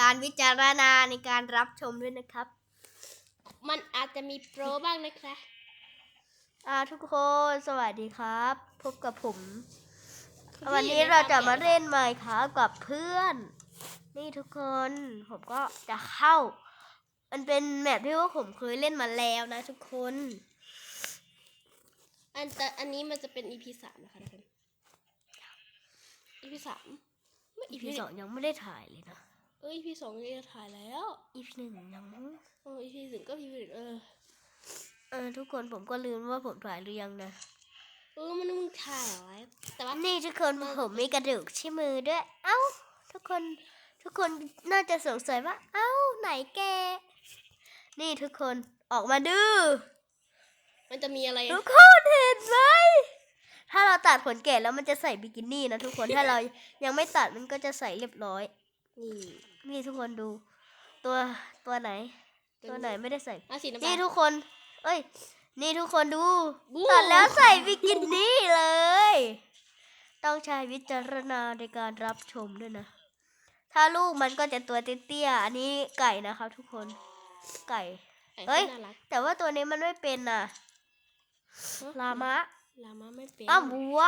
การวิจารณาในการรับชมด้วยนะครับ มันอาจจะมีโปรบ้างนะคะอ่าทุกคนสวัสดีครับ พบกับผม วันนี้เราจะมาเล่นไมค์ครับกับเพื่อน นี่ทุกคนผมก็จะเข้า มันเป็นแมปที่ว่าผมเคยเล่นมาแล้วนะ ทุกคน อันแต่อันนี้มันจะเป็น EP สามนะคะทุกคน EP สามไม่อี EP พีสองยังไม่ได้ถ่ายเลยนะเออ EP สองนี่จะถ่ายแล้วอีพีหนึ่งยังเออ EP หนึ่งก็ EP หนึ่งเออเออทุกคนผมก็ลืมว่าผมถ่ายหรือยังนะเออมันมึงถ่ายเอาไว้แต่ว่านี่ทุกคนผมมีกระดูกที่มือด้วย เอ้า ทุกคนทุกคนน่าจะสงสัยว่า เอ้าไหนแก นี่ทุกคนออกมาดู มันจะมีอะไร ทุกคนเห็นไหมถ้าเราตัดขนแกะแล้วมันจะใส่บิกินี่นะทุกคนถ้าเรายังไม่ตัดมันก็จะใส่เรียบร้อยนี่ นี่ทุกคนดู ตัวตัวไหน ตัวไหนไม่ได้ใส่ อะสีน้ำนี่ตาล ทุกคน เอ้ย นี่ทุกคนดูบู๊ ตัดแล้วใส่บิกินี่เลย ต้องใช้วิจารณาในการรับชมด้วยนะ ถ้าลูกมันก็จะตัวเตี้ยๆ อันนี้ไก่นะครับทุกคน ไก่ ไอ้เอ้ย น่ารักแต่ว่าตัวนี้มันไม่เป็นน่ะลามะ ลามะไม่เป็นอ้าววัว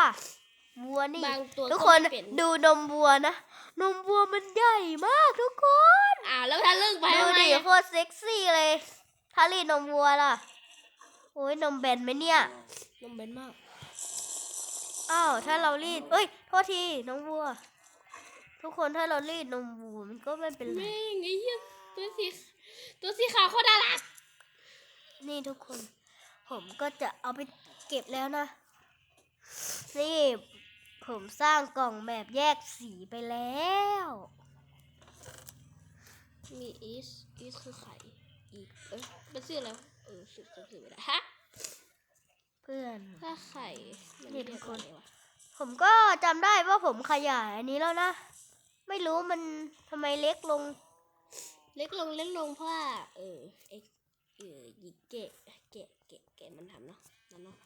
วัวนี่ บางตัวทุกก็คนไม่เป็น ดูนมวัวนะ นมวัวมันใหญ่มากทุกคนอ่าแล้วถ้าเลิกไปดูทำไมดิอะโคตรเซ็กซี่เลยถ้ารีดนมวัวล่ะ โอ้ยนมแบนไหมเนี่ย นมเบนมากอ้าวถ้าเรารีดเอ้ย โทษทีน้องวัว ทุกคนถ้าเรารีดนมวัวมันก็ไม่เป็นไร แม่งไอ้เหี้ยตัวสีตัวสีขาวโคตรน่ารักนี่ทุกคน ผมก็จะเอาไปเก็บแล้วนะ นี่ ผมสร้างกล่องแบบแยกสีไปแล้ว มีอีสอีสคือไข่อีกเอ้ยเป็นชื่ออะไรวะเออชื่อจำชื่อไม่ได้ฮะเพื่อนถ้าไข่มันนี่เรียกทุกคนว่าอะไรวะผมก็จำได้ว่าผมขยายอันนี้แล้วนะ ไม่รู้มันทำไมเล็กลง เล็กลงเล็กลงเพราะว่าเออเอ็กเออหยิกเกะเกะเกะเกะมันทำเนาะนั่นเนาะ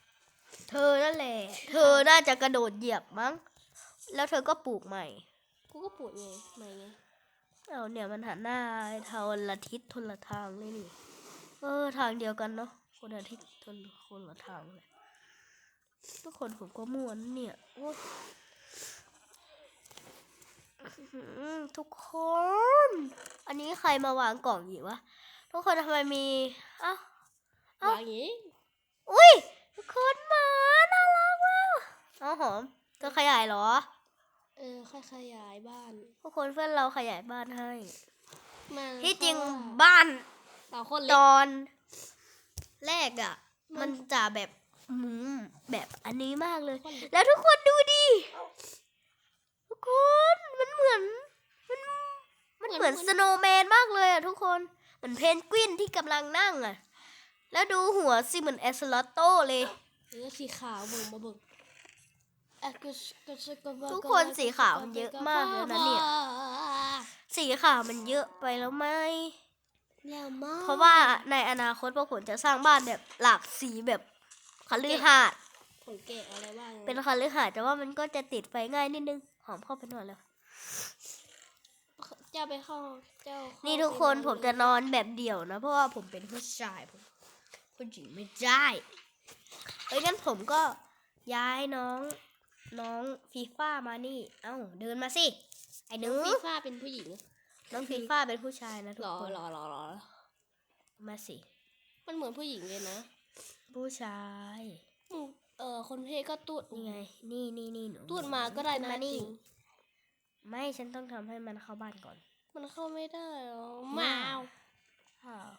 เธอนั่นแหละ เธอน่าจะกระโดดเหยียบมั้ง แล้วเธอก็ปลูกใหม่ กูก็ปวดไงไม่ไงเอาเนี่ยมันหันหน้าทางละทิศทนละทางเลยนี่ เออ ทางเดียวกันเนาะ คนละทิศทนคนละทางเลยทุกคนผมก็ม่วนเนี่ยโอ้ยอื้อหือทุกคน อันนี้ใครมาวางกล่องอยู่วะ ทุกคนทำไมมี เอ้าเอ้า วางอย่างงี้อุ้ย ทุกคนหมาน่ารักมากเอาหอมเธอขยายเหรอ เออค่อยขยายบ้านทุกคนเพื่อนเราขยายบ้านให้ มันที่จริงเพาะว่าบ้านต่อคนตเล็กอนแรกอะ่ะ มัมันนจะแบบอืมแบบอันนี้มากเลยคนเล็กแล้วทุกคนดูดิ ทุกคนมันเหมือน มันมันเหมือนสโนว์แมนมากเลยอะทุกคน เหมือนเพนกวินที่กำลังนั่งอะ แล้วดูหัวสิเหมือนแอสลอตโตเลยเออสีขาวเบิ่งมาเบิ่งอะก็ก็ก็ก็ทุกคนสีขาวมันเยอะมากเลยนะเนี่ย สีขาวมันเยอะไปแล้วไหมแล้วมากเพราะว่าในอนาคตพวกผมจะสร้างบ้านแบบหลากสีแบบคฤหาสน์ขนแกะอะไรบ้างเป็นคฤหาสน์แต่ว่ามันก็จะติดไฟง่ายนิดนึง หอมเข้าไปนอนแล้วเจ้าไปเข้าเจ้าเข้านี่ทุกคนไปผมจะนอนแบบเดี่ยวนะ เพราะว่าผมเป็นผู้ชายผม ผู้หญิงไม่ได้เอ้ยงั้นผมก็ย้ายน้องน้องฟีฟ่ามานี่ เอ้าเดินมาสิ ไอ้หนู ฟีฟ่าเป็นผู้หญิง น้องฟีฟ่าเป็นผู้ชายนะทุหรกอคนหรอหรอหรอมาสิ มันเหมือนผู้หญิงเลยนะ ผู้ชายอืมเออคนเพศก็ตูดนี่ไง นี่นี่นี่หนูตูดมาก็ได้นะมาจนี่ริงไม่ฉันต้องทำให้มันเข้าบ้านก่อนมันเข้าไม่ได้หรอไม่มาวอ้าว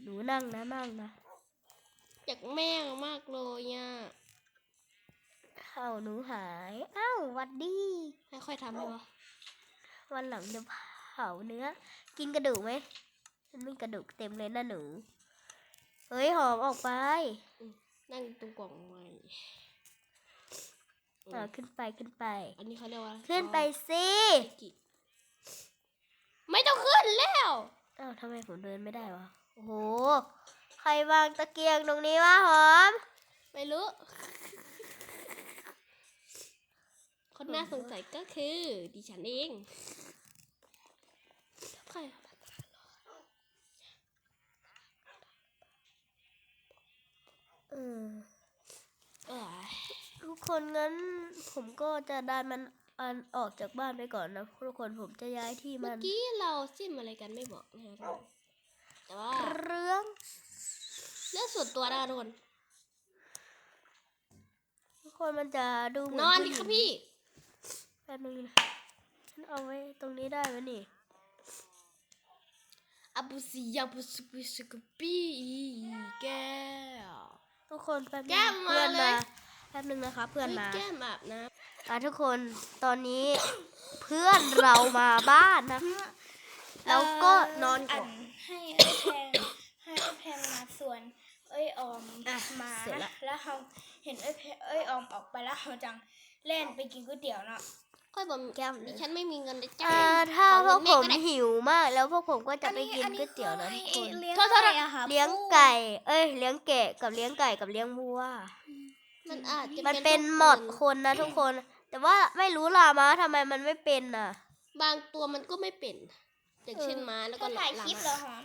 หนูนั่งนะนั่งนะอยากแม่งมากเลยอะเข้าหนูหายอ้าวหวัดดีให้ค่อยทำให้วะวันหลังจะเผาเนื้อ กินกระดูกไหมมันมีกระดูกเต็มเลยนะหนู เฮ้ยหอมออกไป นั่งตรงกล่องไม้อ่าขึ้นไปขึ้นไป อันนี้เขาเรียกว่าขึ้นไปสิอ๋อกิไม่ต้องขึ้นแล้วอ้าวทำไมผมเดินไม่ได้วะ โอ้โห ใครวางตะเกียงตรงนี้วะหอม ไม่รู้ คนน่าสงสัยก็คือดิฉันเองใครทุกคนงั้นผมก็จะดันมันอันออกจากบ้านไปก่อนนะทุกคนผมจะย้ายที่มัน เมื่อกี้เราซิมอะไรกันไม่บอกนะครับ แต่ว่าเรื่องเรื่องส่วนตัวนะคะทุกคนทุกคนมันจะดูเหมืนอนผู้ดิหญิงครับพี่แป๊บนึงนะฉันเอาไว้ตรงนี้ได้ไหมนี่อาบุสิยาบุสุกุสุกุปีแก้วทุกคนแป๊บนึแก้งมมาเพื่อนเลมายแป๊บนึงนะคะเพื่อนมาแก้มอาบน้อะทุกคนตอนนี้ เพื่อนเรามาบ้านนะ แล้วก็นอนก่อนให้เอ้ยแพงให้เอ้ยแพงมาส่วน เอ้ยออมอะมาเสร็จละแล้วเขาเห็นเอ้ยแพงเอ้ยออมออกไปแล้วเขาจังเล่นไปกินก๋วยเตี๋ยวเนาะำค่อยบอกแก้มดิฉันไม่มีเงินจะจ่าอ่ายถ้าขอพวเงิกนผมแก็ได้หิวมาก แล้วพวกผมก็จะไปกินอัก๋วยเตี๋ยวนะให้ทุกคนเลี้ยงโทษโทษไก่อะค่ะเลี้ยงไก่ เอ้ย เลี้ยงแกะกับเลี้ยงไก่กับเลี้ยงวัว มันอาจจะมันเป็นหมดคนนะทุกคน แต่ว่าไม่รู้ลามาทำไมมันไม่เป็นน่ะ บางตัวมันก็ไม่เป็น อย่างเช่นม้าแล้วก็ก็ถ่ายคลิปเหรอหอม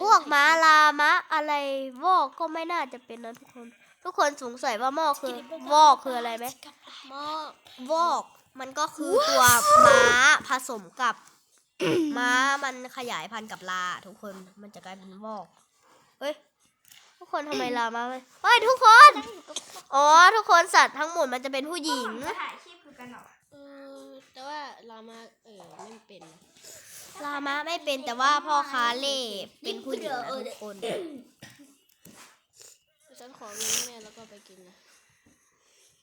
พวกม้าลามะอะไรวอกก็ไม่น่าจะเป็นนะทุกคน ทุกคนสงสัยว่าหม้อคือวอกคืออะไรไหมหม้อวอก มันก็คือตัวม้าผสมกับ ม้ามันขยายพันธุ์กับลา ทุกคนมันจะกลายเป็นวอกเฮ้ยทุกคนทำไมลามาไม่เฮ้ยทุกคน อ๋อ ทุกคนสัตว์ทั้งหมดมันจะเป็นผู้หญิงจะถ่ายคลิปคือกันเหรอเออแต่ว่าเรามาเออไม่เป็นนะ ลามะไม่เป็นแต่ว่าพ่อค้าเล่เป็นผู้หญิงนะทุกคนฉันขอเงินแม่แล้วก็ไปกินนะ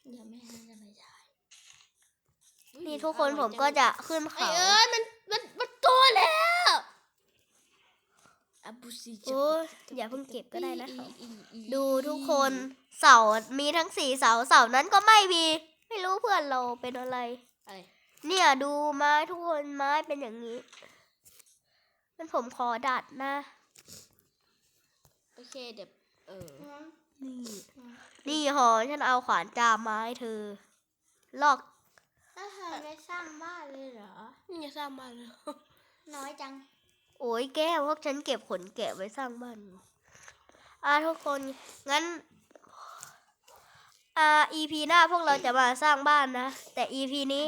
เดี๋ยวแม่จะไปถ่ายนี่ทุกคนผมก็จะขึ้นไอเขาเอ้ยมันมันมันโตแล้วอาบุสิโอ้ยอย่าเพิ่งเก็บก็ได้นะอีอีอีดูทุกคนเสามีทั้งสี่เสาเสานั้นก็ไม่มี ไม่รู้เพื่อนเราเป็นอะไรอะไรเนี่ยดูไม้ทุกคนไม้เป็นอย่างนี้ มันผมขอดัดนะ โอเคเดี๋ยวเออ นี่ นี่หอฉันเอาขวานจามไมาให้เธอ ลอกแล้วเธอได้สร้างบ้านเลยเหรอ นี่จะสร้างบ้านเลยน้อยจัง โอ้ยแก้วพวกฉันเก็บขนแกะไว้สร้างบ้านอยู่อ่าทุกคน งั้น อ่า EP หน้าพวกเราจะมาสร้างบ้านนะ แต่ EP นี้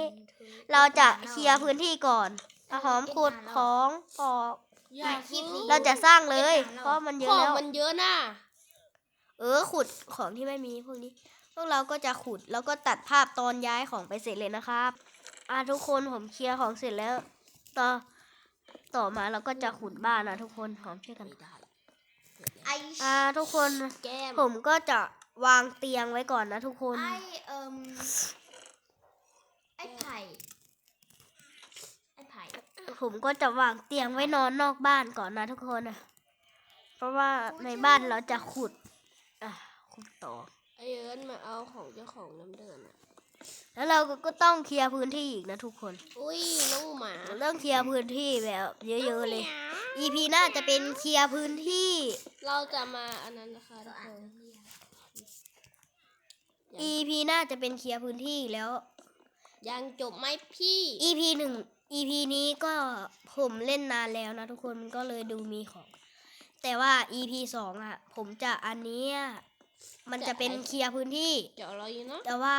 เราจะเคลียร์พื้นที่ก่อน เอาหอมขุดของออกอยากรู้เราจะสร้างเลย เพราะมันเยขอะองแล้วมันเยอะน่ะเออขุดของที่ไม่มีพวกนี้ พวกเราก็จะขุดแล้วก็ตัดภาพตอนย้ายของไปเสร็จเลยนะครับ อ่าทุกคนผมเคลียร์ของเสร็จแล้ว ต่อต่อมาเราก็จะขุดบ้านนะทุกคนหอมช่วยกันไม่ได้ไออ่าทุกคนแก้มผมก็จะวางเตียงไว้ก่อนนะทุกคนไอเอิมไอไผ่ไอไผ่ผมก็จะวางเตียงไว้นอนนอกบ้านก่อนนะทุกคนนะเพราะว่าในบ้านเราจะขุดอะขุดต่อไอเอิญมาเอาของเจ้าของน้ำเดินอะแล้วเราก็ต้องเคลียร์พื้นที่อีกนะทุกคนอุ้ยน้องหมาเรื่องเคลียร์พื้นที่แบบเยอะๆเลย EP หน้าจะเป็นเคลียร์พื้นที่ เราจะมาอันนั้นนะคะทุกคน EP หน้าจะเป็นเคลียร์พื้นที่แล้ว ยังจบไหมพี่ EP หนึ่ง EP นี้ก็ผมเล่นนานแล้วนะทุกคนมันก็เลยดูมีของ แต่ว่า EP สองอะ ผมจะอันเนี้ยมันจะเป็นเคลียร์พื้นที่เดี๋ยวเราอยู่เนาะแต่ว่า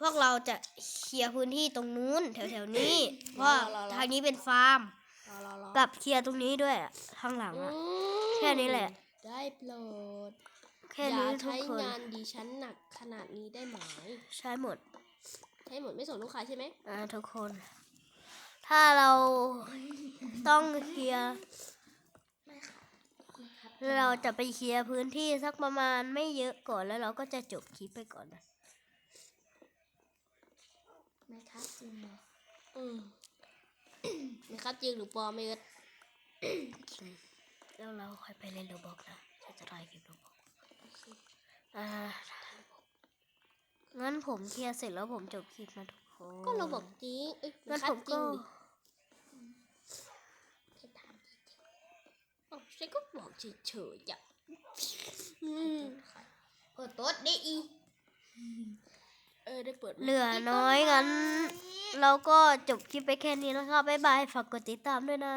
พวกเราจะเคลียร์พื้นที่ตรงนู้นแถวๆนี้ เพราะรอๆๆทางนี้เป็นฟาร์มรอรอรอกับเคลียร์ตรงนี้ด้วยอะข้างหลังอือะมแค่นี้แหละ ได้โปรดแค่อย่านี้ทุกใช้คนงานดิฉันหนักขนาดนี้ได้ไหมใช้หมด ใช้หมดไม่สนลูกค้าใช่ไหมอ่าทุกคน ถ้าเราต้องเคลียร์เราจะไปเคลียร์พื้นที่สักประมาณไม่เยอะก่อนแล้วเราก็จะจบคลิปไปก่อนนะไม่ครับจริงเหรออืมนะครับจริงหรือปลอมไม่เอิดแล้วเราค่อยไปเล่นโรบอกนะฉันจะถ่ายคลิปโรบอกอ่างั้นผมเคลียร์เสร็จแล้วผมจบคลิปนะทุกคนก็เราบอกจริงเอ้ยงั้นคัผดมจริก็ งดิอ้าวฉันก็บอกเฉยๆอะอืมเปิดโต๊ดได้อีเออได้เปิดไหมเหลือน้อยงั้น เราก็จบคลิปไปแค่นี้นะครับ บ๊ายบาย ฝากกดติดตามด้วยนะ